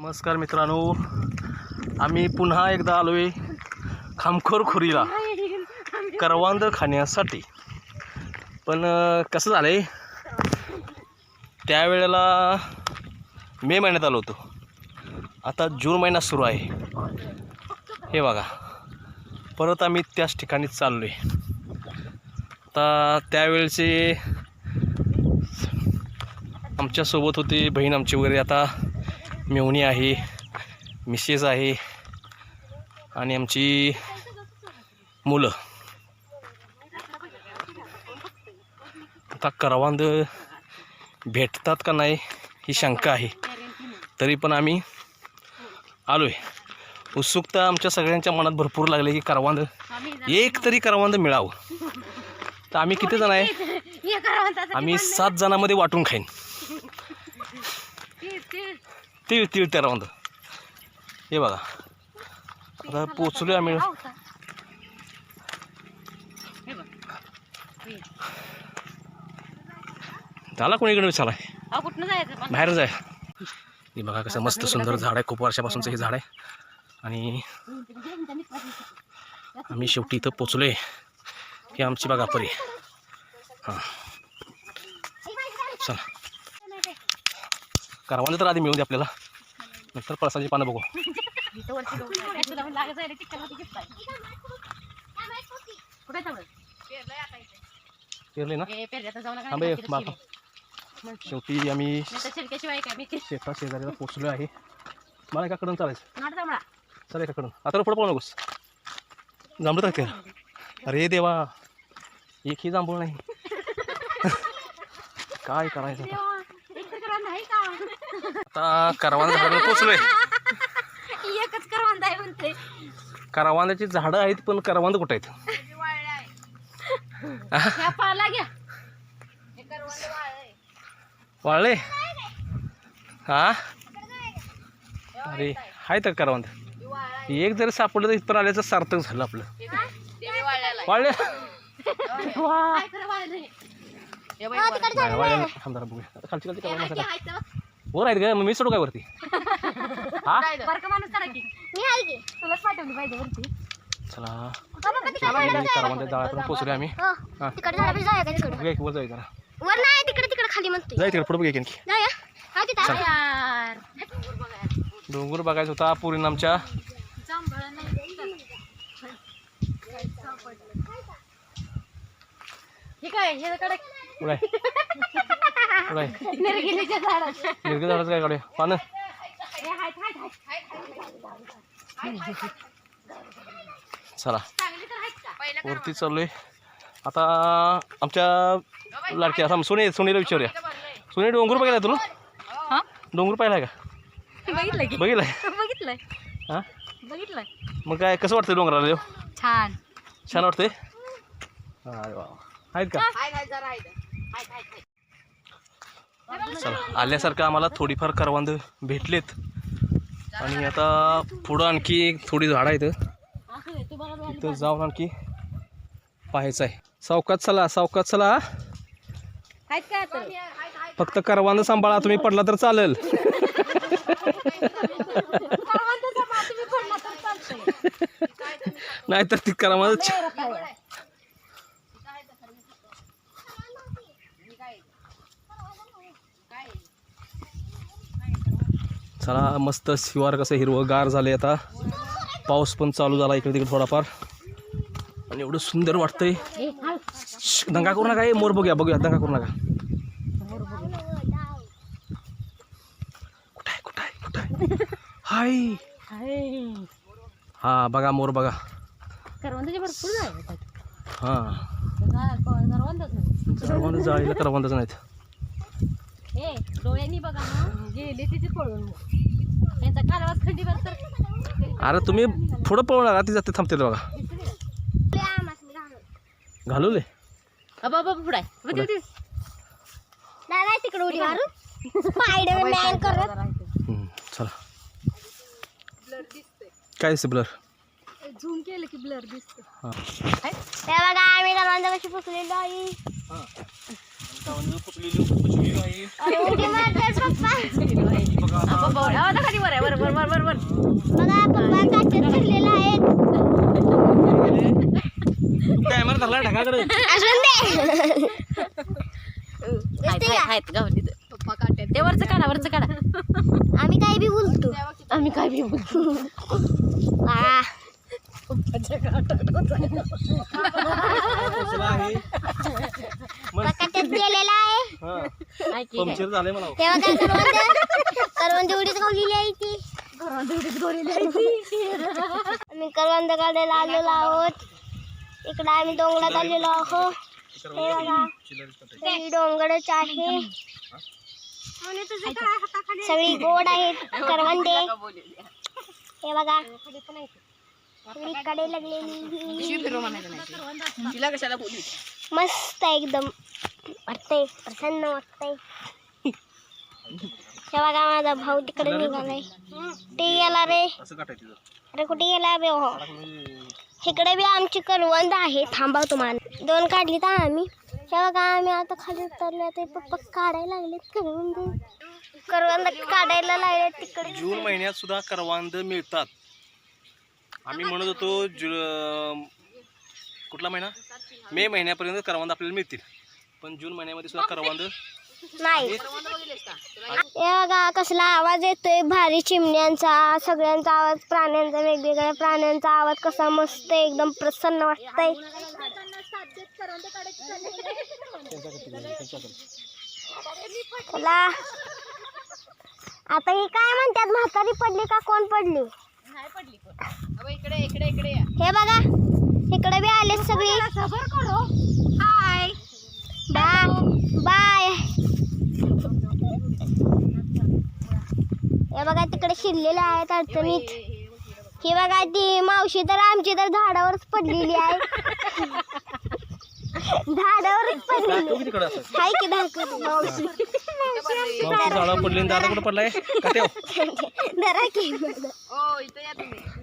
नमस्कार मित्रांनो. आम्ही पुन्हा एकदा आलो आहे खामखोर खुरीला करवांद खाण्यासाठी. पण कसं झालं आहे त्यावेळेला मे महिन्यात आलो होतो. आता जून महिना सुरू आहे. हे बघा. परत आम्ही त्याच ठिकाणी चाललो आहे आता त्यावेळेचे आमच्यासोबत होते बहीण आमची वगैरे. आता मेवणी आहे मिसेस आहे आणि आमची मुलं. आता करवांद भेटतात का नाही ही शंका आहे. तरी पण आम्ही आलो आहे उत्सुकता आमच्या सगळ्यांच्या मनात भरपूर लागली की करवांद एक तरी करवांद मिळावं. तर आम्ही किती जण आहे? आम्ही सात जणांमध्ये वाटून खाईन. तीळ तीळ करवंद हे बघा. आता पोचलो आम्ही. झाला कोणीकडे विचारला कुठनं जायचं पण? बाहेर जाय. हे बघा कसं मस्त सुंदर झाड आहे. खूप वर्षापासूनचं हे झाड आहे. आणि आम्ही शेवटी इथं पोचलो आहे ही आमची बघा परी. हां चला करवांद तर आधी मिळून दे आपल्याला. नंतर पळसाची पानं बघू. पेरले ना? थांबे शेवटी आम्ही शेतात शेता शेजारीला पोचलो आहे. मला एकाकडून चालायचं. नाट चल एकाकडून. आता पुढे पळू नकोस. जांभळं तर अरे देवा. एकही जांभूळ नाही. काय करायचं आता देवा, एक तर करवंद आहे का? आता करवांद झाडाला पोचलोय. एकच करवंद आहे म्हणते करवांदाची झाडं आहेत पण करवांद कुठं आहेत? आहा, ह्या पाला घ्या. वाळले? हा? अरे आहेत का करवांद. एक जरी सापडलं तर इथपर्यंत आल्याचं सार्थक झालं आपलं. वाळले? हे वाळलेलं थांब जरा बघूया. आता खालची खालची करवा आहे की? मसाला आहे तर? वर आहेत का मग मी सोडू काय वरती? हा? बरं का माणूस चला की. मी आहे की. तुलाच पाठवली पाहिजे वरती. चला. तिकडे करवांद्या जाळ्यापर्यंत पोचले आम्ही. हा. जाऊया का तिकडे? बघूया की वर जाऊ जरा. वर नाही तिकडे तिकडे खाली म्हणतोय. जाय तिकडे पुढे आणखी. जाऊया. हा तिथं. यार डोंगर बघायचा होता पुरीन आमच्या. हे काय हे कडे पुढे पुढे निरगिरीच्या झाडात. निर्ग झाडाचं काय काढूया? पानं. हे हाय हाय हाय. चला. चांगली तर आहेत का? पहिलं वरती चाललोय. आता आमच्या लाडक्या आता सोने सोनेला विचारूया. सोने डोंगर बघायला तुला? हा? डोंगर पाहिलाय का? बघितलं की. बघितलाय? बघितलंय. हा? बघितलंय. मग काय कसं वाटतंय डोंगराला देव? छान. छान वाटतंय? अरे वा आहेत का? चला आल्यासारखं आम्हाला थोडीफार करवांद भेटलेत. आणि आता पुढं आणखी थोडी झाडं आहेत. तिथं जाऊन आणखी पाहायचं आहे. सावकात चला सावकात चला. फक्त करवांद सांभाळा तुम्ही पडला तर चालेल. नाहीतर ती करवांद चला मस्त शिवार कसं हिरवंगार झाले आता. पाऊस पण चालू झाला इकडे तिकडे थोडाफार. आणि एवढं सुंदर वाटतंय. दंगा करू नका मोर बघूया बघूया दंगा करू नका. कुठं आहे कुठं आहे कुठं आहे? हाय. हाय. हा बघा मोर बघा. हां. करवांद जाळीला करवांदच नाहीत. डोळ्यांनी बघा ना गेले तिथे पळून खंडीवर तर. अरे तुम्ही पुढं पळू नका ती जाते थांबते बघा. घालवले? बाबा बाबा पुढे पुढे. तिकडे उडी मारून स्पायडरमॅन करत हम्म, चला. काय दिसते ब्लर झूम केलं की ब्लर दिसतो हां. बघा आम्ही कशी पुसलेलो बघा खाली वर आहे वर वर वर वर वर काट्यात फिरलेला आहे कॅमेरा धरला ढगाकडे आहेत आहेत, आहेत गावली पप्पा काट्यात ते वरचं काढा वरचं काढा आम्ही काय बी बोलतो. आम्ही काय बी बोलतो. हा. पप्पा काट्यात गेलेला आहे पंक्चर मला तेव्हा काय करवंद करवंद एवढीच गावलेली आहे ती. आम्ही करवंद काढायला आलेलो आहोत. इकडं आम्ही डोंगरात आलेलो आहोत. हे बघा. सगळी डोंगरच आहे. सगळी गोड आहेत. करवंदे. हे बघा. सगळी कडे लागलेली. तिला कशाला बोलू मस्त आहे एकदम. वाटतंय प्रसन्न वाटतंय. हे बघा माझा भाऊ तिकडे निघालाय. ते गेला रे? अरे कुठे गेला बे हो? इकडे बी आमची करवंद आहे. थांबा तुम्हाला. दोन काढली तर आम्ही. हे बघा आम्ही आता खाली उतरलो ते पप्पा काढायला लागलेत करवंद करवंद काढायला लागले तिकडे. जून महिन्यात सुद्धा करवांद मिळतात. आम्ही म्हणत होतो जु कुठला महिना? मे महिन्यापर्यंत करवांद आपल्याला मिळतील. पण जून महिन्यामध्ये सुद्धा करवांद नाही. हे बघा कसला आवाज येतोय. भारी चिमण्यांचा सगळ्यांचा आवाज प्राण्यांचा वेगवेगळ्या प्राण्यांचा आवाज. कसा मस्त आहे, एकदम प्रसन्न वाटतंय. चला. आता ही काय म्हणतात? म्हातारी पडली का कोण पडली? इकडे इकडे इकडे या. हे बघा इकडे बी आले सगळी. बाय. हे बघा तिकडे शिरलेले आहेत अडचणीत. ही बघा ती मावशी तर आमची तर झाडावरच पडलेली आहे. झाडावरच पडलेली हाय की मावशी? झाडावर पडली दादा कुठं पडलाय? का ठेव? की.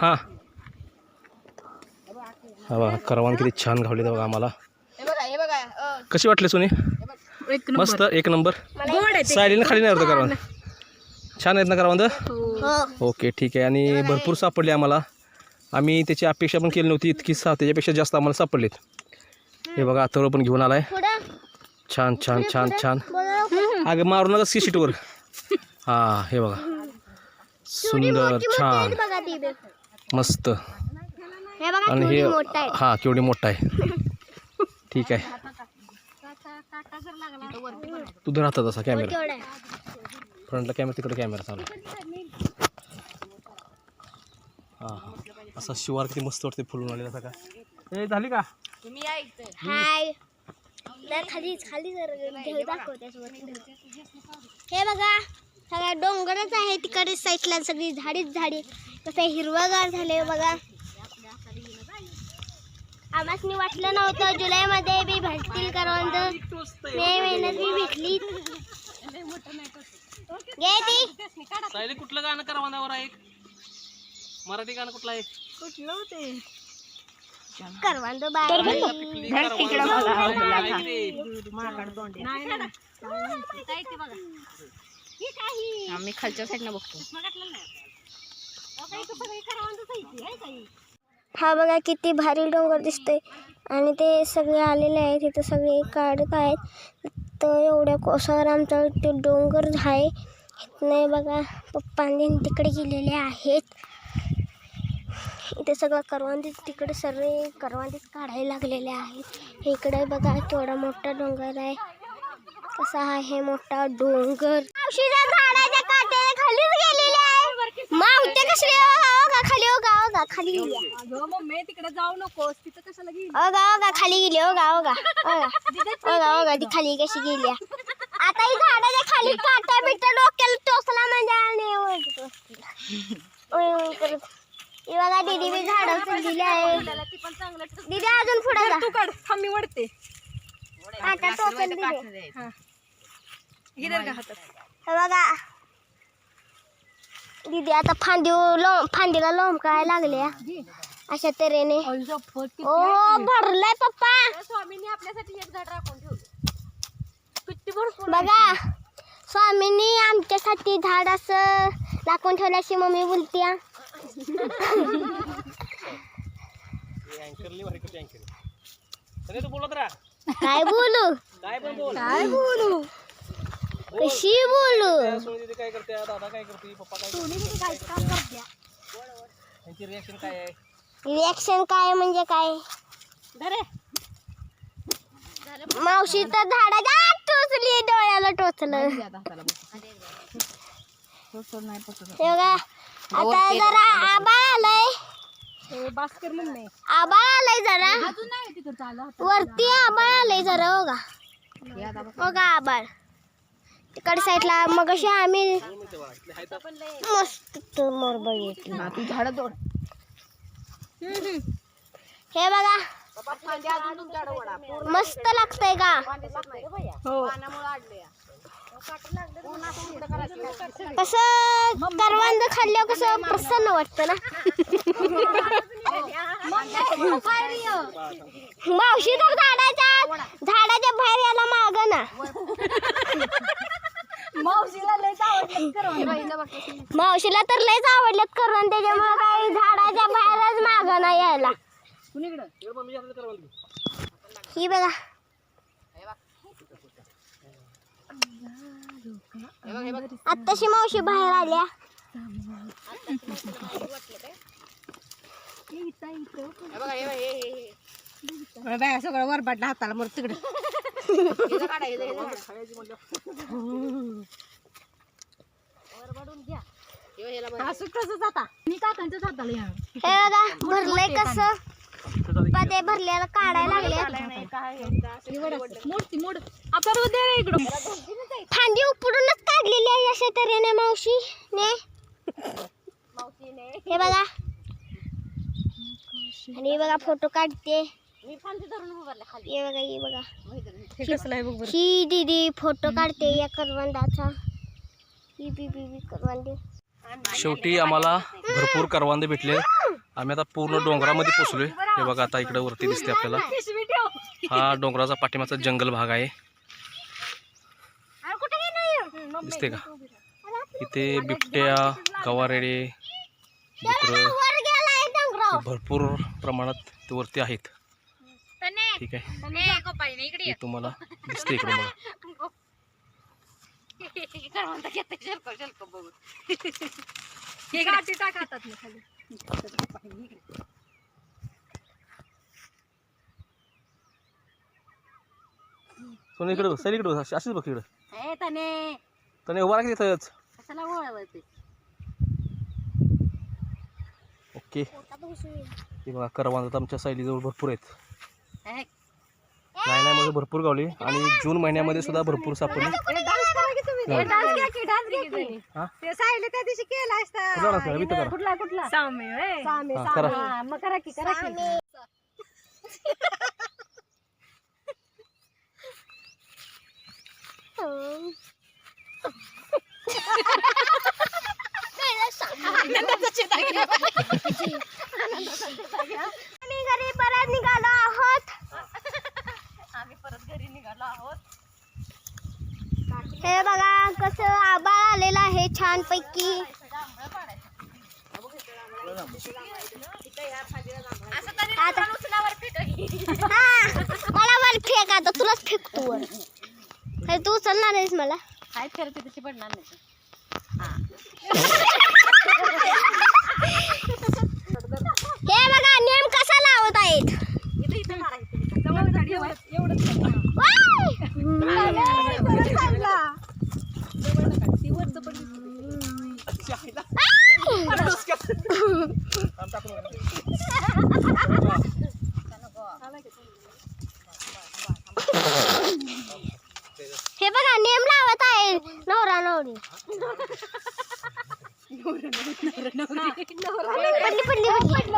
हां. हा बघा करवान किती छान घावले बघा आम्हाला. हे बघा हे बघा अ, कशी वाटली सोनी? एक मस्त एक नंबर. गोड आहे खाली नाही होतं करवंद छान आहेत ना करवंद? हो. ओके ठीक आहे. आणि भरपूर सापडले आम्हाला. आम्ही त्याची अपेक्षा पण केली नव्हती इतकी सा त्याच्यापेक्षा जास्त आम्हाला सापडलेत. हे बघा आतवळ पण घेऊन आलाय. छान छान छान छान. अगं मारू नका सी शीटवर हां हे बघा. सुंदर छान. मस्त. हे बघा आणि हे केवढी मोठा आहे हां केवढी मोठा आहे. ठीक आहे. तू धर हातात असा कॅमेरा फ्रंटला कॅमेरा तिकडे कॅमेरा चालू. हां हां. असा शिवार किती मस्त वाटते फुलून आलेला सगळा ए झाली का? तुम्ही हाय. खाली खाली जर घेऊ दाखव त्यासोबत हे बघा सगळा डोंगरच आहे तिकडे साईडला सगळी झाडीच झाडी. कसं हिरवगार झाले बघा. आम्हाला वाटलं नव्हतं. जुलैमध्ये बी भेटतील करवंद मे महिन्यात बी भेटली घे ती. सायली कुठलं गाणं करवानावर आहे मराठी गाणं कुठलं आहे? कुठलं होते? करवंद बाय आम्ही खालच्या साईडनं बघतो. हा बघा किती भारी डोंगर दिसतोय. आणि ते सगळे आलेले आहेत इथं सगळे काढत आहेत. तर एवढ्या कोसावर आमचा ते डोंगर आहे. नाही बघा पप्पांनी तिकडे गेलेले आहेत. इथे सगळं करवंदीच तिकडे सर्व करवंदीच काढायला लागलेले आहेत. इकडे बघा केवढा मोठा डोंगर आहे. कसा आहे मोठा डोंगर. झाडाच्या मावते कसले का खाली हो का खाली गेली. अगं मम्मी तिकडे जाऊ नकोस. तिथं कशाला गेली? का का खाली गेली का ती खाली कशी गेली. आता ही झाडाच्या खाली काटा बिटा डोक्याला टोचला म्हणजे आणि बघा दीदी बी झाडावर दिली आहे. दीदी अजून पुढे जा. तू काढ थांब मी वडते काटा टोचल हे बघा. दीदी आता फांदी लोम फांदीला लोंबकाय लागल्या? अशा तऱ्हेने. ओ भरलंय पप्पा. स्वामींनी आपल्यासाठी एक झाड राखून ठेवलं. किती भरपूर बघा स्वामींनी आमच्यासाठी झाड असं दाखवून ठेवल्याशी मम्मी बोलते. अँकरली भारी करते अँकर सगळे तू बोलत राहा. काय बोलू? काय पण बोल. काय बोलू? कशी बोलू? सोनी काय करते? दादा काय करते? पप्पा काय करते? त्यांची रिॲक्शन काय आहे? रिॲक्शन काय म्हणजे काय? मावशी तर आत टोचली डोळ्याला टोचलं. हे आता जरा आबाळ आलंय. भास्कर म्हणणे आबाळ आलंय जरा. वरती आबाळ आलंय जरा हो का हो का आबाळ. तिकडे साईडला मग अशी आम्ही मस्त मोरबळ येते तू झाड तोड. हे बघा. मस्त लागतंय का हो. कसं करवंद खाल्ल्यावर कसं प्रसन्न वाटतं ना? मावशी तर झाडाच्या झाडाच्या बाहेर याला माग ना. मावशीला लय आवडलं मावशीला तर लयच आवडलेत करून. त्याच्यामुळे काही झाडाच्या बाहेरच माग ना यायला. ही बघा आत्ताशी मावशी बाहेर आल्या. सगळं वर पडला हाताला मग तिकडे. हाताला हे बघा भरलंय कसं? पा ते भरलेलं काढायला लागले. मोडती मोड. आपण दे रे इकडं फांदी उपडूनच काढलेली आहे अशा तऱ्हेने मावशी ने. हे बघा. आणि हे बघा फोटो काढते. बघा बघा. कसलं आहे बघ बरं. ही दीदी फोटो काढते या करवंदाचा. ही बी बी बी करवंदी. शेवटी आम्हाला भरपूर करवांदे भेटले. आम्ही आता पूर्ण डोंगरामध्ये पोचलोय. हे बघा आता इकडे वरती दिसते आपल्याला. हा डोंगराचा पाठीमागचा जंगल भाग आहे. दिसते का? इथे बिबट्या गवारेडे डुकरं भरपूर प्रमाणात ते वरती आहेत. ठीक आहे. हे तुम्हाला दिसते इकडे खाली. सोनी इकडे सर इकडे बघ, अशीच बघ इकडे. ए तने. उभा राहा तिथंच. ओके. बघा करवांजात आमच्या सायलीजवळ भरपूर आहेत. नाही नाही मध्ये भरपूर गावली. आणि जून महिन्यामध्ये सुद्धा भरपूर सापडली डान्स करा की तुम्ही. गावली. डान्स घ्या की डान्स घ्या की. ते सायले त्या दिवशी केला असता. कुठला कुठला मग करा की करा की. परत निघालो आहोत. आम्ही परत घरी निघालो आहोत. हे बघा कसं आबाळ आलेलं आहे छान पैकी आता मला वर फेक आता तुलाच फेकतो वर. हे तू उचलणार आहेस मला. काय करते तशी पडणार नाही हे बघा नेम कसा लावत आहेत इथं इथं मारा इथं जवळ गाडी एवढंच वाय! हे बघा नेम लावत आहे. नवरा नवरी. पडली पडली पडली.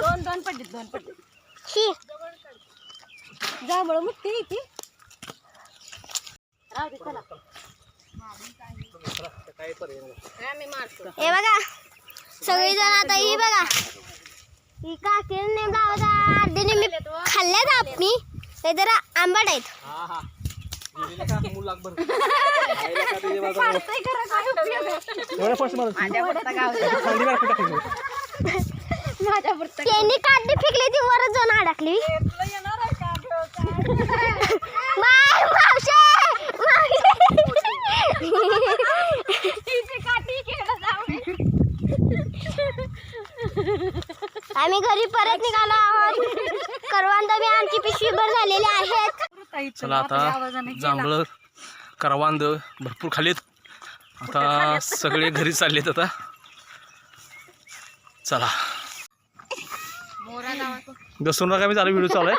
दोन दोन पडले दोन पडले. जांभळ मुठ्ठी ती. राहू दे चला. आम्ही मारतो. हे बघा सगळेजण आता ही बघा. ही नेम. अर्धे खाल्ल्यात ते जरा आंबट आहेत. त्यांनी काढली फेकली ती वरच जाऊन अडकली! आम्ही घरी परत निघालो आहोत. करवंद बी आमची पिशवीभर झालेले आहेत. चला आता जांभळं करवांद भरपूर खालीत. आता सगळे घरी चाललेत आता. चला. घसरून नका मी चालू व्हिडिओ चालू आहे.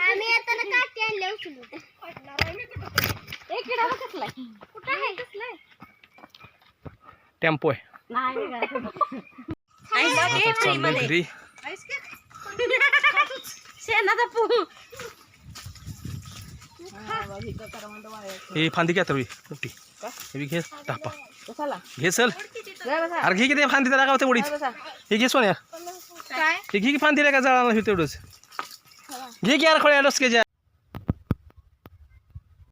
आम्ही येताना काठी आणले उचलून. एक किडा कसलाय कुठं आहे? कसलाय टेम्पो आहे. नाही आता चाललोय घरी. शेणाचा पू. ही फांदी घ्या तरी मोठी. हे घे टापा. घे चल. अरे घे की ते फांदी त्याला गावते उडीत. हे घे सोन्या. काय? हे घे की फांदी का जळा नाही तेवढंच. घे की यार खोळ्या डोसक्याच्या